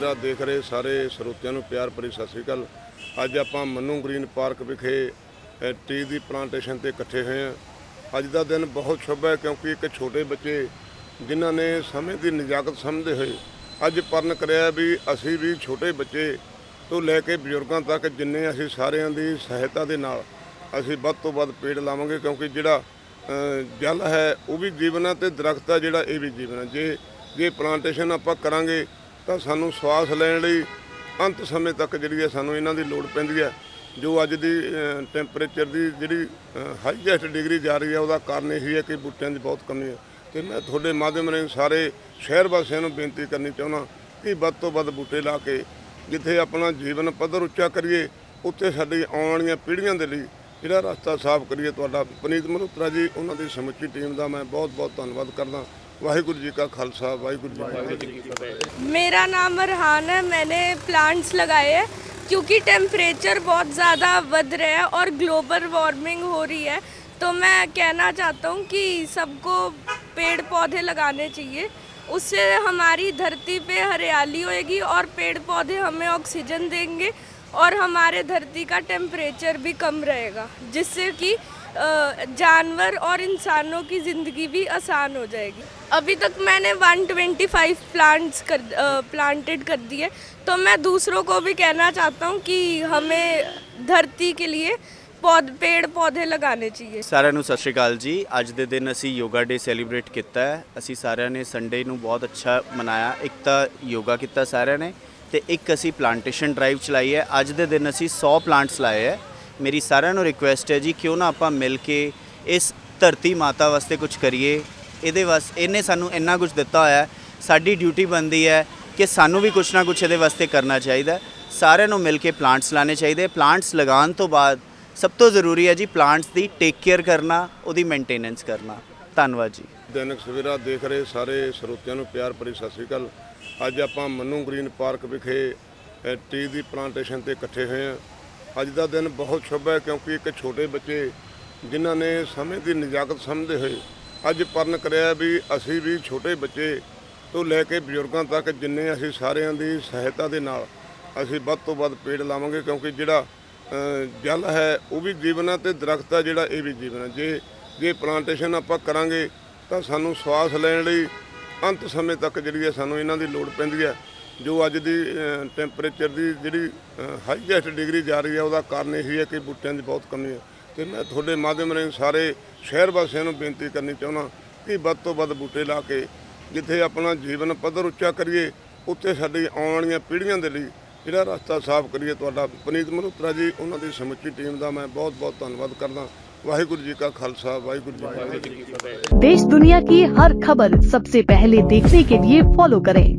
ਦੇਖ ਰਹੇ ਸਾਰੇ ਸਰੋਤਿਆਂ ਨੂੰ ਪਿਆਰ ਭਰੀ ਸਤਿ ਸ੍ਰੀ ਅਕਾਲ। ਅੱਜ ਆਪਾਂ ਮੰਨੂ ਗ੍ਰੀਨ ਪਾਰਕ ਵਿਖੇ ਟੀ ਦੀ ਪਲਾਂਟੇਸ਼ਨ ਤੇ ਇਕੱਠੇ ਹੋਏ ਹਾਂ। ਅੱਜ ਦਾ ਦਿਨ ਬਹੁਤ ਸ਼ੁਭ ਹੈ ਕਿਉਂਕਿ ਇੱਕ ਛੋਟੇ ਬੱਚੇ ਜਿਨ੍ਹਾਂ ਨੇ ਸਮੇਂ ਦੀ ਨਜਾਕਤ ਸਮਝਦੇ ਹੋਏ ਅੱਜ ਪਰਨ ਕਰਿਆ ਵੀ ਅਸੀਂ ਵੀ ਛੋਟੇ ਬੱਚੇ ਤੋਂ ਲੈ ਕੇ ਬਜ਼ੁਰਗਾਂ ਤੱਕ ਜਿੰਨੇ ਅਸੀਂ ਸਾਰਿਆਂ ਦੀ ਸਹਾਇਤਾ ਦੇ ਨਾਲ ਅਸੀਂ ਵੱਧ ਤੋਂ ਵੱਧ ਪੇੜ ਲਾਵਾਂਗੇ ਕਿਉਂਕਿ ਜਿਹੜਾ ਜਲ ਹੈ ਉਹ ਵੀ ਜੀਵਨ ਹੈ ਤੇ ਦਰਖਤ ਹੈ ਜਿਹੜਾ ਇਹ ਵੀ ਜੀਵਨ ਹੈ। ਜੇ ਜੇ ਪਲਾਂਟੇਸ਼ਨ ਆਪਾਂ ਕਰਾਂਗੇ ਤਾਂ ਸਾਨੂੰ ਸਵਾਸ ਲੈਣ ਲਈ ਅੰਤ ਸਮੇਂ ਤੱਕ ਜਿਹੜੀ ਹੈ ਸਾਨੂੰ ਇਹਨਾਂ ਦੀ ਲੋੜ ਪੈਂਦੀ ਹੈ। ਜੋ ਅੱਜ ਦੀ ਟੈਂਪਰੇਚਰ ਦੀ ਜਿਹੜੀ ਹਾਈਐਸਟ ਡਿਗਰੀ ਜਾ ਰਹੀ ਹੈ, ਉਹਦਾ ਕਾਰਨ ਇਹ ਹੈ ਕਿ ਬੂਟਿਆਂ ਦੀ ਬਹੁਤ ਕਮੀ ਹੈ। ਤੇ ਮੈਂ ਤੁਹਾਡੇ ਮਾਧਿਅਮ ਰਾਹੀਂ ਸਾਰੇ ਸ਼ਹਿਰ ਵਾਸੀਆਂ ਨੂੰ ਬੇਨਤੀ ਕਰਨੀ ਚਾਹੁੰਦਾ ਕਿ ਵੱਧ ਤੋਂ ਵੱਧ ਬੂਟੇ ਲਾ ਕੇ ਜਿੱਥੇ ਆਪਣਾ ਜੀਵਨ ਪੱਧਰ ਉੱਚਾ ਕਰੀਏ, ਉੱਥੇ ਸਾਡੀ ਆਉਣ ਵਾਲੀਆਂ ਪੀੜ੍ਹੀਆਂ ਦੇ ਲਈ ਜਿਹੜਾ ਰਸਤਾ ਸਾਫ਼ ਕਰੀਏ। ਤੁਹਾਡਾ ਪਨੀਤ ਮਲਹੋਤਰਾ ਜੀ, ਉਹਨਾਂ ਦੀ ਸਮੁੱਚੀ ਟੀਮ ਦਾ ਮੈਂ ਬਹੁਤ ਬਹੁਤ ਧੰਨਵਾਦ ਕਰਦਾ। ਵਾਹਿਗੁਰੂ ਜੀ ਕਾ ਖਾਲਸਾ ਵਾਹਿਗੁਰੂ ਜੀ ਕੀ ਫਤਿਹ मेरा नाम अरहान है मैंने प्लांट्स लगाए हैं क्योंकि टेम्परेचर बहुत ज़्यादा बढ़ रहा है और ग्लोबल वार्मिंग हो रही है तो मैं कहना चाहता हूँ कि सबको पेड़ पौधे लगाने चाहिए उससे हमारी धरती पे हरियाली होएगी और पेड़ पौधे हमें ऑक्सीजन देंगे और हमारे धरती का टेम्परेचर भी कम रहेगा जिससे कि अ, जानवर और इंसानों की ज़िंदगी भी आसान हो जाएगी अभी तक मैंने 125 प्लांट्स कर प्लांटेड कर दिए तो मैं दूसरों को भी कहना चाहता हूँ कि हमें धरती के लिए पौध पेड़ पौधे लगाने चाहिए ਸਾਰਿਆਂ ਨੂੰ ਸਤਿ ਸ਼੍ਰੀ ਅਕਾਲ ਜੀ ਅੱਜ ਦੇ ਦਿਨ ਅਸੀਂ ਯੋਗਾ ਡੇ ਸੈਲੀਬ੍ਰੇਟ ਕੀਤਾ ਹੈ ਅਸੀਂ ਸਾਰਿਆਂ ਨੇ ਸੰਡੇ ਨੂੰ ਬਹੁਤ ਅੱਛਾ ਮਨਾਇਆ ਇੱਕ ਤਾਂ ਯੋਗਾ ਕੀਤਾ ਸਾਰਿਆਂ ਨੇ ਤੇ ਇੱਕ ਅਸੀਂ ਪਲਾਂਟੇਸ਼ਨ ਡਰਾਈਵ ਚਲਾਈ ਹੈ ਅੱਜ ਦੇ ਦਿਨ ਅਸੀਂ 100 ਪਲਾਂਟਸ ਲਾਏ ਹੈ ਮੇਰੀ ਸਾਰਿਆਂ ਨੂੰ ਰਿਕੁਐਸਟ ਹੈ ਜੀ, ਕਿਉਂ ਨਾ ਆਪਾਂ ਮਿਲ ਕੇ ਇਸ ਧਰਤੀ ਮਾਤਾ ਵਾਸਤੇ ਕੁਝ ਕਰੀਏ। ਇਹਦੇ ਵਾਸਤੇ ਇਹਨੇ ਸਾਨੂੰ ਇੰਨਾ ਕੁਝ ਦਿੱਤਾ ਹੋਇਆ ਸਾਡੀ ਡਿਊਟੀ ਬਣਦੀ ਹੈ ਕਿ ਸਾਨੂੰ ਵੀ ਕੁਝ ਨਾ ਕੁਝ ਇਹਦੇ ਵਾਸਤੇ ਕਰਨਾ ਚਾਹੀਦਾ ਸਾਰਿਆਂ ਨੂੰ ਮਿਲ ਕੇ ਪਲਾਂਟਸ ਲਾਣੇ ਚਾਹੀਦੇ ਪਲਾਂਟਸ ਲਗਾਉਣ ਤੋਂ ਬਾਅਦ ਸਭ ਤੋਂ ਜ਼ਰੂਰੀ ਹੈ ਜੀ ਪਲਾਂਟਸ ਦੀ ਟੇਕ ਕੇਅਰ ਕਰਨਾ, ਉਹਦੀ ਮੇਨਟੇਨੈਂਸ ਕਰਨਾ। ਧੰਨਵਾਦ ਜੀ। ਦੈਨਿਕ ਸਵੇਰਾ ਦੇਖ ਰਹੇ ਸਾਰੇ ਸਰੋਤਿਆਂ ਨੂੰ ਪਿਆਰ ਭਰੀ ਸਤਿ ਸ੍ਰੀ ਅਕਾਲ। ਅੱਜ ਆਪਾਂ ਮੰਨੂ ਗ੍ਰੀਨ ਪਾਰਕ ਵਿਖੇ ਟੀ ਦੀ ਪਲਾਂਟੇਸ਼ਨ ਤੇ ਇਕੱਠੇ ਹੋਏ ਹਾਂ। ਅੱਜ ਦਾ ਦਿਨ ਬਹੁਤ ਸ਼ੁਭ ਹੈ ਕਿਉਂਕਿ ਇੱਕ ਛੋਟੇ ਬੱਚੇ ਜਿਨ੍ਹਾਂ ਨੇ ਸਮੇਂ ਦੀ ਨਜਾਕਤ ਸਮਝਦੇ ਹੋਏ ਅੱਜ ਪਰਨ ਕਰਿਆ ਵੀ ਅਸੀਂ ਵੀ ਛੋਟੇ ਬੱਚੇ ਤੋਂ ਲੈ ਕੇ ਬਜ਼ੁਰਗਾਂ ਤੱਕ ਜਿੰਨੇ ਅਸੀਂ ਸਾਰਿਆਂ ਦੀ ਸਹਾਇਤਾ ਦੇ ਨਾਲ ਅਸੀਂ ਵੱਧ ਤੋਂ ਵੱਧ ਪੇੜ ਲਾਵਾਂਗੇ ਕਿਉਂਕਿ ਜਿਹੜਾ ਜਲ ਹੈ ਉਹ ਵੀ ਜੀਵਨ ਹੈ ਤੇ ਦਰਖਤ ਹੈ ਜਿਹੜਾ ਇਹ ਵੀ ਜੀਵਨ ਹੈ। ਜੇ ਜੇ ਪਲਾਂਟੇਸ਼ਨ ਆਪਾਂ ਕਰਾਂਗੇ ਤਾਂ ਸਾਨੂੰ ਸਵਾਸ ਲੈਣ ਲਈ ਅੰਤ ਸਮੇਂ ਤੱਕ ਜਿਹੜੀ ਹੈ ਸਾਨੂੰ ਇਹਨਾਂ ਦੀ ਲੋੜ ਪੈਂਦੀ ਹੈ। ਜੋ ਅੱਜ ਦੀ ਟੈਂਪਰੇਚਰ ਦੀ ਜਿਹੜੀ ਹਾਈਐਸਟ ਡਿਗਰੀ ਜਾ ਰਹੀ ਹੈ ਉਹਦਾ ਕਾਰਨ ਇਹ ਹੈ ਕਿ ਬੂਟਿਆਂ ਦੀ ਬਹੁਤ ਕਮੀ ਹੈ ਤੇ ਮੈਂ ਤੁਹਾਡੇ ਮਾਧਿਅਮ ਰਾਹੀਂ ਸਾਰੇ ਸ਼ਹਿਰ ਵਾਸੀਆਂ ਨੂੰ ਬੇਨਤੀ ਕਰਨੀ ਚਾਹੁੰਦਾ ਕਿ ਵੱਧ ਤੋਂ ਵੱਧ ਬੂਟੇ ਲਾ ਕੇ ਜਿੱਥੇ ਆਪਣਾ ਜੀਵਨ ਪੱਧਰ ਉੱਚਾ ਕਰੀਏ ਉੱਥੇ ਸਾਡੀ ਆਉਣ ਵਾਲੀਆਂ ਪੀੜ੍ਹੀਆਂ ਦੇ ਲਈ ਜਿਹੜਾ ਰਸਤਾ ਸਾਫ਼ ਕਰੀਏ ਤੁਹਾਡਾ ਪਨੀਤ ਮਲਹੋਤਰਾ ਜੀ ਉਹਨਾਂ ਦੀ ਸਮੁੱਚੀ ਟੀਮ ਦਾ ਮੈਂ ਬਹੁਤ ਬਹੁਤ ਧੰਨਵਾਦ ਕਰਦਾ ਵਾਹਿਗੁਰੂ ਜੀ ਕਾ ਖਾਲਸਾ ਵਾਹਿਗੁਰੂ ਜੀ ਕੀ ਫਤਿਹ देश दुनिया की हर खबर सबसे पहले देखने के लिए फॉलो करें